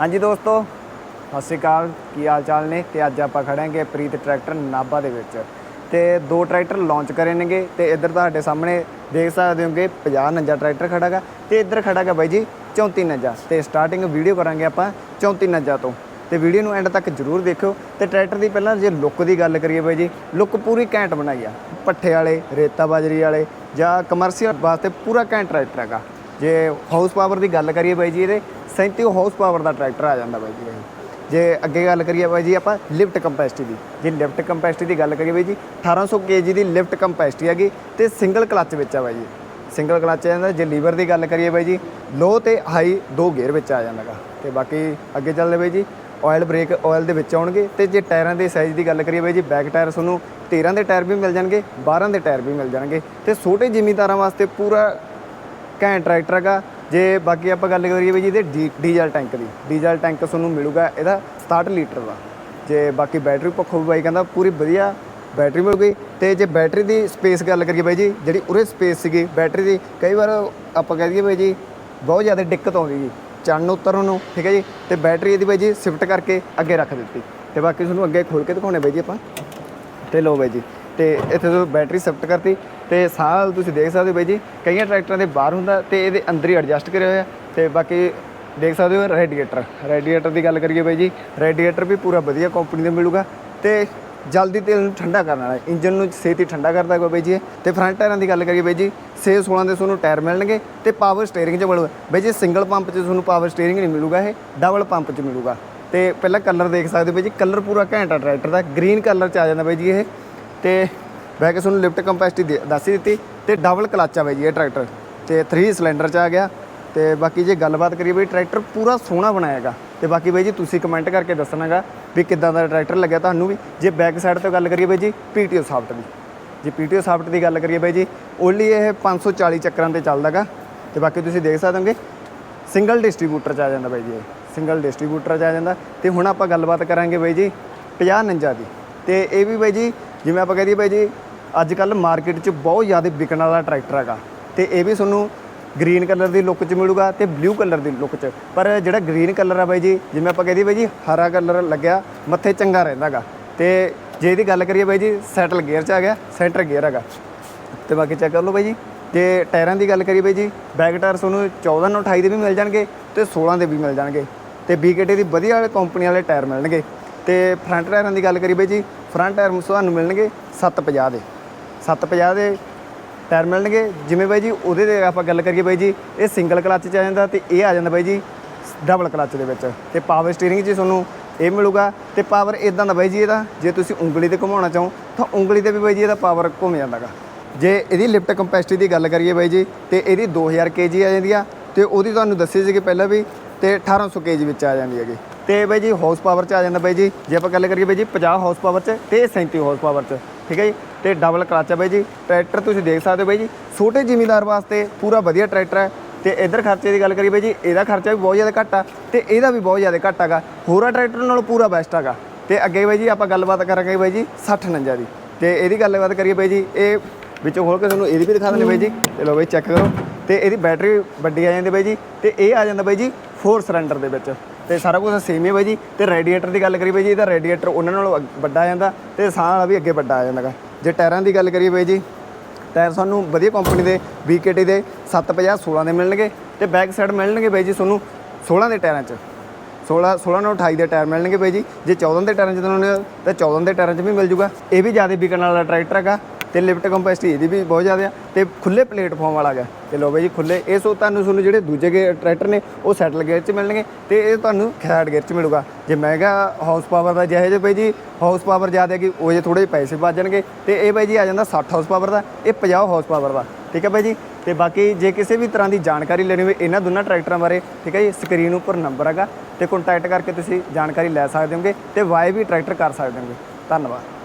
ਹਾਂਜੀ ਦੋਸਤੋ, ਸਤਿ ਸ਼੍ਰੀ ਅਕਾਲ। ਕੀ ਹਾਲ ਚਾਲ ਨੇ? ਤੇ ਅੱਜ ਆਪਾਂ ਖੜਾਂਗੇ ਪ੍ਰੀਤ ਟਰੈਕਟਰ ਨਾਭਾ ਦੇ ਵਿੱਚ। ਤੇ ਦੋ ਟਰੈਕਟਰ ਲਾਂਚ ਕਰੇ ਨੇਗੇ ਤੇ ਇੱਧਰ ਤੁਹਾਡੇ ਸਾਹਮਣੇ ਦੇਖ ਸਕਦੇ ਹੋਗੇ 50 ਨੰਜਾ ਟਰੈਕਟਰ ਖੜਾਗਾ ਤੇ ਇੱਧਰ ਖੜਾਗਾ ਬਾਈ ਜੀ 34 ਨੰਜਾ। ਤੇ ਸਟਾਰਟਿੰਗ ਵੀਡੀਓ ਕਰਾਂਗੇ ਆਪਾਂ 34 ਨੰਜਾ ਤੋਂ। ਤੇ ਵੀਡੀਓ ਨੂੰ ਐਂਡ ਤੱਕ ਜਰੂਰ ਦੇਖਿਓ। ਤੇ ਟਰੈਕਟਰ ਦੀ ਪਹਿਲਾਂ ਜੇ ਲੁੱਕ ਦੀ ਗੱਲ ਕਰੀਏ ਬਾਈ ਜੀ ਲੁੱਕ ਪੂਰੀ ਘੈਂਟ ਬਣਾਈ ਆ। ਪੱਠੇ ਵਾਲੇ, ਰੇਤਾ ਬਾਜਰੀ ਵਾਲੇ ਜਾਂ ਕਮਰਸ਼ੀਅਲ ਵਾਸਤੇ ਪੂਰਾ ਘੈਂਟ ਟਰੈਕਟਰ ਹੈਗਾ। ਜੇ ਹਾਊਸ ਪਾਵਰ ਦੀ ਗੱਲ ਕਰੀਏ ਬਾਈ ਜੀ, ਇਹਦੇ 37 ਹਾਊਸ ਪਾਵਰ ਦਾ ਟਰੈਕਟਰ ਆ ਜਾਂਦਾ ਬਾਈ ਜੀ ਇਹ। ਜੇ ਅੱਗੇ ਗੱਲ ਕਰੀਏ ਬਾਈ ਜੀ, ਆਪਾਂ ਲਿਫਟ ਕੰਪੈਸਿਟੀ ਦੀ। ਜੇ ਲਿਫਟ ਕੰਪੈਸਿਟੀ ਦੀ ਗੱਲ ਕਰੀਏ ਬਾਈ ਜੀ 1800 ਕੇਜੀ ਦੀ ਲਿਫਟ ਕੰਪੈਸਿਟੀ ਹੈਗੀ ਤੇ ਸਿੰਗਲ ਕਲੱਚ ਵਿੱਚ ਆ ਬਾਈ ਜੀ। ਸਿੰਗਲ ਕਲੱਚ ਆ ਜਾਂਦਾ, ਜੇ ਲੀਵਰ ਦੀ ਗੱਲ ਕਰੀਏ ਬਾਈ ਜੀ ਲੋ ਤੇ ਹਾਈ ਦੋ ਗੇਅਰ ਵਿੱਚ ਆ ਜਾਂਦਾਗਾ। ਤੇ ਬਾਕੀ ਅੱਗੇ ਚੱਲਦੇ ਬਾਈ ਜੀ ਆਇਲ ਬ੍ਰੇਕ ਆਇਲ ਦੇ ਵਿੱਚ ਆਉਣਗੇ ਤੇ ਜੇ ਟਾਇਰਾਂ ਦੇ ਸਾਈਜ਼ ਦੀ ਗੱਲ ਕਰੀਏ ਬਾਈ ਜੀ ਬੈਕ ਟਾਇਰ ਤੁਹਾਨੂੰ 13 ਦੇ ਟਾਇਰ ਵੀ ਮਿਲ ਜਾਣਗੇ 12 ਦੇ ਟਾਇਰ ਵੀ ਮਿਲ ਜਾਣਗੇ। ਤੇ ਛੋਟੇ ਜ਼ਿਮੀਂਦਾਰਾਂ ਵਾਸਤੇ ਪੂਰਾ ਘੈਂਟ ਟਰੈਕਟਰ ਹੈਗਾ। ਜੇ ਬਾਕੀ ਆਪਾਂ ਗੱਲ ਕਰੀਏ ਵੀ ਜੀ ਇਹਦੇ ਡੀ- ਡੀਜ਼ਲ ਟੈਂਕ ਦੀ ਡੀਜ਼ਲ ਟੈਂਕ ਤੁਹਾਨੂੰ ਮਿਲੂਗਾ, ਇਹਦਾ 67 ਲੀਟਰ ਦਾ। ਜੇ ਬਾਕੀ ਬੈਟਰੀ ਪੱਖੋਂ ਵੀ ਬਾਈ, ਕਹਿੰਦਾ ਪੂਰੀ ਵਧੀਆ ਬੈਟਰੀ ਮਿਲੂਗੀ। ਤੇ ਜੇ ਬੈਟਰੀ ਦੀ ਸਪੇਸ ਗੱਲ ਕਰੀਏ ਬਾਈ ਜੀ, ਜਿਹੜੀ ਉਰੇ ਸਪੇਸ ਸੀਗੀ ਬੈਟਰੀ ਦੀ, ਕਈ ਵਾਰ ਆਪਾਂ ਕਹਿ ਦਈਏ ਬਾਈ ਜੀ, ਬਹੁਤ ਜ਼ਿਆਦਾ ਦਿੱਕਤ ਆਉਂਦੀ ਜੀ ਚੜਨ ਉਤਰਨ ਨੂੰ, ਠੀਕ ਹੈ ਜੀ? ਤੇ ਬੈਟਰੀ ਇਹਦੀ ਬਾਈ ਜੀ ਸ਼ਿਫਟ ਕਰਕੇ ਅੱਗੇ ਰੱਖ ਦਿੱਤੀ। ਤੇ ਬਾਕੀ ਤੁਹਾਨੂੰ ਅੱਗੇ ਖੋਲ ਕੇ ਦਿਖਾਉਣੇ ਬਾਈ ਜੀ ਆਪਾਂ। ਤੇ ਲੋ ਬਾਈ ਜੀ ਤੇ ਇੱਥੇ ਤੋਂ ਬੈਟਰੀ ਸ਼ਿਫਟ ਕਰਤੀ ਤੇ ਸਾਹ ਤੁਸੀਂ ਦੇਖ ਸਕਦੇ ਹੋ ਬਾਈ ਜੀ, ਕਈਆਂ ਟਰੈਕਟਰਾਂ ਦੇ ਬਾਹਰ ਹੁੰਦਾ ਤੇ ਇਹਦੇ ਅੰਦਰ ਹੀ ਐਡਜਸਟ ਕਰਿਆ ਹੋਇਆ ਤੇ ਬਾਕੀ ਦੇਖ ਸਕਦੇ ਹੋ ਰੈਡੀਏਟਰ ਰੈਡੀਏਟਰ ਦੀ ਗੱਲ ਕਰੀਏ ਬਾਈ ਜੀ ਰੇਡੀਏਟਰ ਵੀ ਪੂਰਾ ਵਧੀਆ ਕੰਪਨੀ ਦਾ ਮਿਲੂਗਾ ਤੇ ਜਲਦੀ ਤੇਲ ਨੂੰ ਠੰਡਾ ਕਰਨ ਵਾਲਾ ਇੰਜਨ ਨੂੰ ਛੇਤੀ ਠੰਡਾ ਕਰਦਾ ਕੋਈ ਬਾਈ ਜੀ ਇਹ। ਤੇ ਫਰੰਟ ਟਾਇਰਾਂ ਦੀ ਗੱਲ ਕਰੀਏ ਬਾਈ ਜੀ 6 16 ਦੇ ਤੁਹਾਨੂੰ ਟਾਇਰ ਮਿਲਣਗੇ ਤੇ ਪਾਵਰ ਸਟੀਅਰਿੰਗ 'ਚ ਮਿਲੂਗਾ ਬਾਈ ਜੀ ਸਿੰਗਲ ਪੰਪ 'ਚ ਤੁਹਾਨੂੰ ਪਾਵਰ ਸਟੀਅਰਿੰਗ ਨਹੀਂ ਮਿਲੂਗਾ ਇਹ ਡਬਲ ਪੰਪ 'ਚ ਮਿਲੂਗਾ ਤੇ ਪਹਿਲਾਂ ਕਲਰ ਦੇਖ ਸਕਦੇ ਹੋ ਬਾਈ ਜੀ ਕਲਰ ਪੂਰਾ ਘੈਂਟ ਟਰੈਕਟਰ ਦਾ ਗ੍ਰੀਨ ਕਲਰ 'ਚ ਆ ਜਾਂਦਾ ਬਾਈ ਜੀ ਇਹ ਤੇ ਬੈ ਤੁਹਾਨੂੰ ਲਿਫਟ ਕੰਪੈਸਿਟੀ ਦੱਸ ਹੀ ਦਿੱਤੀ ਤੇ ਡਬਲ ਕਲਚ ਆ ਬਾਈ ਜੀ ਇਹ ਟਰੈਕਟਰ ਤੇ 3 ਸਿਲੰਡਰ 'ਚ ਆ ਗਿਆ ਤੇ ਬਾਕੀ ਜੇ ਗੱਲਬਾਤ ਕਰੀਏ ਬਈ ਟਰੈਕਟਰ ਪੂਰਾ ਸੋਹਣਾ ਬਣਾਇਆਗਾ ਤੇ ਬਾਕੀ ਬਾਈ ਜੀ ਤੁਸੀਂ ਕਮੈਂਟ ਕਰਕੇ ਦੱਸਣਾਗਾ ਵੀ ਕਿੱਦਾਂ ਦਾ ਟਰੈਕਟਰ ਲੱਗਿਆ ਤੁਹਾਨੂੰ ਵੀ। ਜੇ ਬੈਕ ਸਾਈਡ ਤੋਂ ਗੱਲ ਕਰੀਏ ਬਾਈ ਜੀ ਪੀਟੀਓ ਸਾਫਟ ਦੀ। ਜੇ ਪੀਟੀਓ ਸਾਫਟ ਦੀ ਗੱਲ ਕਰੀਏ ਬਾਈ ਜੀ ਓਨਲੀ ਇਹ 540 ਚੱਕਰਾਂ ਤੇ ਚੱਲਦਾਗਾ ਤੇ ਬਾਕੀ ਤੁਸੀਂ ਦੇਖ ਸਕਦੇ ਹੋਗੇ ਸਿੰਗਲ ਡਿਸਟ੍ਰੀਬਿਊਟਰ ਚ ਆ ਜਾਂਦਾ ਬਾਈ ਜੀ ਇਹ। ਸਿੰਗਲ ਡਿਸਟ੍ਰੀਬਿਊਟਰ ਚ ਆ ਜਾਂਦਾ ਤੇ ਹੁਣ ਆਪਾਂ ਗੱਲਬਾਤ ਕਰਾਂਗੇ ਬਾਈ ਜੀ 50 49 ਦੀ। ਤੇ ਇਹ ਵੀ ਬਾਈ ਜੀ ਜਿਵੇਂ ਆਪਾਂ ਕਹਦੇ ਬਾਈ ਜੀ ਅੱਜ ਕੱਲ ਮਾਰਕੀਟ 'ਚ ਬਹੁਤ ਜ਼ਿਆਦਾ ਵਿਕਣ ਵਾਲਾ ਟਰੈਕਟਰ ਹੈਗਾ। ਤੇ ਇਹ ਵੀ ਤੁਹਾਨੂੰ ਗ੍ਰੀਨ ਕਲਰ ਦੀ ਲੁੱਕ 'ਚ ਮਿਲੂਗਾ ਤੇ ਬਲੂ ਕਲਰ ਦੀ ਲੁੱਕ 'ਚ। ਪਰ ਜਿਹੜਾ ਗ੍ਰੀਨ ਕਲਰ ਆ ਬਾਈ ਜੀ, ਜਿਵੇਂ ਆਪਾਂ ਕਹਦੇ ਬਾਈ ਜੀ, ਹਰਾ ਕਲਰ ਲੱਗਿਆ, ਮੱਥੇ ਚੰਗਾ ਰਹਿੰਦਾਗਾ ਤੇ ਜੇ ਇਹਦੀ ਗੱਲ ਕਰੀਏ ਬਾਈ ਜੀ ਸੈਟਲ ਗੇਅਰ 'ਚ ਆ ਗਿਆ ਸੈਂਟਰ ਗੇਅਰ ਹੈਗਾ। ਤੇ ਬਾਕੀ ਚੈੱਕ ਕਰ ਲਓ ਬਾਈ ਜੀ। ਤੇ ਟਾਇਰਾਂ ਦੀ ਗੱਲ ਕਰੀਏ ਬਾਈ ਜੀ ਬੈਕ ਟਾਇਰ ਤੁਹਾਨੂੰ 14 ਨੂੰ 28 ਦੇ ਵੀ ਮਿਲ ਜਾਣਗੇ ਤੇ 16 ਦੇ ਵੀ ਮਿਲ ਜਾਣਗੇ। ਤੇ BKT ਦੀ ਵਧੀਆ ਵਾਲੇ ਕੰਪਨੀ ਵਾਲੇ ਟਾਇਰ ਮਿਲਣਗੇ। ਤੇ ਫਰੰਟ ਟਾਇਰਾਂ ਦੀ ਗੱਲ ਕਰੀਏ ਬਾਈ ਜੀ ਫਰੰਟ ਟਾਇਰ ਤੁਹਾਨੂੰ ਮਿਲਣਗੇ 750 ਦੇ। 750 ਦੇ ਟਾਇਰ ਮਿਲਣਗੇ। ਜਿਵੇਂ ਬਾਈ ਜੀ, ਉਹਦੇ ਦੇ ਆਪਾਂ ਗੱਲ ਕਰੀਏ ਬਾਈ ਜੀ, ਇਹ ਸਿੰਗਲ ਕਲੱਚ 'ਚ ਆ ਜਾਂਦਾ ਤੇ ਇਹ ਆ ਜਾਂਦਾ ਬਾਈ ਜੀ ਡਬਲ ਕਲੱਚ ਦੇ ਵਿੱਚ। ਤੇ ਪਾਵਰ ਸਟੀਅਰਿੰਗ 'ਚ ਤੁਹਾਨੂੰ ਇਹ ਮਿਲੂਗਾ। ਤੇ ਪਾਵਰ ਇਦਾਂ ਦਾ ਬਾਈ ਜੀ ਇਹਦਾ, ਜੇ ਤੁਸੀਂ ਉਂਗਲੀ ਤੇ ਘੁਮਾਉਣਾ ਚਾਹੋ, ਤਾਂ ਉਂਗਲੀ ਤੇ ਵੀ ਬਾਈ ਜੀ ਇਹਦਾ ਪਾਵਰ ਘੁੰਮ ਜਾਂਦਾਗਾ। ਜੇ ਇਹਦੀ ਲਿਫਟ ਕੰਪੈਸਿਟੀ ਦੀ ਗੱਲ ਕਰੀਏ ਬਾਈ ਜੀ, ਤੇ ਇਹਦੀ 2000 ਕੇਜੀ ਆ ਜਾਂਦੀ ਆ, ਤੇ ਉਹਦੀ ਤੁਹਾਨੂੰ ਦੱਸੀ ਸੀ ਕਿ ਪਹਿਲਾਂ ਵੀ, ਤੇ 1800 ਕੇਜੀ ਵਿੱਚ ਆ ਜਾਂਦੀ ਹੈਗੀ। ਤੇ ਬਾਈ ਜੀ ਹਾਊਸ ਪਾਵਰ ਚ ਆ ਜਾਂਦਾ ਬਾਈ ਜੀ। ਜੇ ਆਪਾਂ ਗੱਲ ਕਰੀਏ ਬਾਈ ਜੀ 50 ਹਾਊਸ ਪਾਵਰ ਚ ਤੇ 37 ਹਾਊਸ ਪਾਵਰ ਚ, ਠੀਕ ਹੈ ਜੀ? ਤੇ ਡਬਲ ਕਲਚ ਆ ਬਾਈ ਜੀ। ਟਰੈਕਟਰ ਤੁਸੀਂ ਦੇਖ ਸਕਦੇ ਹੋ ਬਾਈ ਜੀ, ਛੋਟੇ ਜ਼ਿਮੀਦਾਰ ਵਾਸਤੇ ਪੂਰਾ ਵਧੀਆ ਟਰੈਕਟਰ ਹੈ। ਤੇ ਇਧਰ ਖਰਚੇ ਦੀ ਗੱਲ ਕਰੀਏ ਬਾਈ ਜੀ, ਇਹਦਾ ਖਰਚਾ ਵੀ ਬਹੁਤ ਜ਼ਿਆਦਾ ਘੱਟ ਆ ਤੇ ਇਹਦਾ ਵੀ ਬਹੁਤ ਜ਼ਿਆਦਾ ਘੱਟ ਹੈਗਾ। ਹੋਰਾਂ ਟਰੈਕਟਰ ਨਾਲੋਂ ਪੂਰਾ ਬੈਸਟ ਹੈਗਾ। ਤੇ ਅੱਗੇ ਬਾਈ ਜੀ ਆਪਾਂ ਗੱਲਬਾਤ ਕਰਾਂਗੇ ਬਾਈ ਜੀ 60 49 ਦੀ। ਤੇ ਇਹਦੀ ਗੱਲਬਾਤ ਕਰੀਏ ਬਾਈ ਜੀ, ਇਹ ਵਿੱਚੋਂ ਖੋਲ ਕੇ ਤੁਹਾਨੂੰ ਇਹਦੀ ਵੀ ਦਿਖਾ ਦਿੰਦੇ ਬਾਈ ਜੀ। ਤੇ ਲਓ ਬਾਈ ਚੈੱਕ ਕਰੋ। ਤੇ ਇਹਦੀ ਬੈਟਰੀ ਵੱਡੀ ਆ ਜਾਂਦੀ ਬਾਈ ਜੀ। ਤੇ ਇਹ ਆ ਜਾਂਦਾ ਬਾਈ ਜੀ 4 ਸਿਲੰਡਰ ਦੇ ਵਿੱਚ। ਤੇ ਸਾਰਾ ਕੁਝ ਸੇਮ ਹੀ ਬਾਈ ਜੀ। ਤੇ ਰੇਡੀਏਟਰ ਦੀ ਗੱਲ ਕਰੀਏ ਬਾਈ ਜੀ, ਇਹਦਾ ਰੈਡੀਏਟਰ ਉਹਨਾਂ ਨਾਲੋਂ ਅੱਗ- ਵੱਡਾ ਆ ਜਾਂਦਾ ਤੇ ਸਾਹ ਵਾਲਾ ਵੀ ਅੱਗੇ ਵੱਡਾ ਆ ਜਾਂਦਾਗਾ। ਜੇ ਟਾਇਰਾਂ ਦੀ ਗੱਲ ਕਰੀਏ ਬਾਈ ਜੀ, ਟਾਇਰ ਸਾਨੂੰ ਵਧੀਆ ਕੰਪਨੀ ਦੇ BKT ਦੇ 750 16 ਦੇ ਮਿਲਣਗੇ ਤੇ ਬੈਕ ਸਾਈਡ ਮਿਲਣਗੇ ਬਾਈ ਜੀ ਤੁਹਾਨੂੰ 16 ਦੇ ਟਾਇਰਾਂ 'ਚ। 16 16 ਨਾਲ 28 ਦੇ ਟਾਇਰ ਮਿਲਣਗੇ ਬਾਈ ਜੀ। ਜੇ 14 ਦੇ ਟਾਇਰਾਂ 'ਚ ਤੁਹਾਨੂੰ ਤਾਂ 14 ਦੇ ਟਾਇਰਾਂ 'ਚ ਵੀ ਮਿਲ ਜੂਗਾ। ਇਹ ਵੀ ਜ਼ਿਆਦਾ ਵਿਕਣ ਵਾਲਾ ਟਰੈਕਟਰ ਹੈਗਾ। ਤੇ ਲਿਫਟ ਕੰਪੈਸਿਟੀ ਇਹਦੀ ਵੀ ਬਹੁਤ ਜ਼ਿਆਦਾ ਆ, ਤੇ ਖੁੱਲੇ ਪਲੇਟਫਾਰਮ ਵਾਲਾ ਗਿਆ ਤੇ ਲੋ ਬਾਈ ਜੀ ਖੁੱਲੇ ਇਹ ਸੋ ਤੁਹਾਨੂੰ ਤੁਹਾਨੂੰ ਜਿਹੜੇ ਦੂਜੇ ਗੇ ਟਰੈਕਟਰ ਨੇ, ਉਹ ਸੈਟਲ ਗੇਅਰ 'ਚ ਮਿਲਣਗੇ ਤੇ ਇਹ ਤੁਹਾਨੂੰ ਖੈੜ ਗੇਅਰ 'ਚ ਮਿਲੂਗਾ। ਜੇ ਮਹਿੰਗਾ ਹਾਊਸ ਪਾਵਰ ਦਾ ਜਿਹੇ ਜੇ ਬਾਈ ਜੀ ਹਾਊਸ ਪਾਵਰ ਜ਼ਿਆਦਾ ਹੈਗੀ, ਉਹ ਜੇ ਥੋੜੇ ਪੈਸੇ ਬਚ ਜਾਣਗੇ। ਤੇ ਇਹ ਬਾਈ ਜੀ ਆ ਜਾਂਦਾ 60 ਹਾਊਸ ਪਾਵਰ ਦਾ, ਇਹ 50 ਹਾਊਸ ਪਾਵਰ ਦਾ। ਠੀਕ ਹੈ ਬਾਈ ਜੀ? ਤੇ ਬਾਕੀ ਜੇ ਕਿਸੇ ਵੀ ਤਰ੍ਹਾਂ ਦੀ ਜਾਣਕਾਰੀ ਲੈਣੀ ਹੋਵੇ, ਇਹਨਾਂ ਦੋਨਾਂ ਟਰੈਕਟਰਾਂ ਬਾਰੇ, ਠੀਕ ਹੈ ਜੀ ਸਕਰੀਨ ਉੱਪਰ ਨੰਬਰ ਹੈਗਾ। ਤੇ ਕੰਟੈਕਟ ਕਰਕੇ ਤੁਸੀਂ ਜਾਣਕਾਰੀ ਲੈ ਸਕਦੇ ਹੋਗੇ ਤੇ ਵਾਏ ਵੀ ਟਰੈਕਟਰ ਕਰ ਸਕਦੇ ਹੋਗੇ। ਧੰਨਵਾਦ।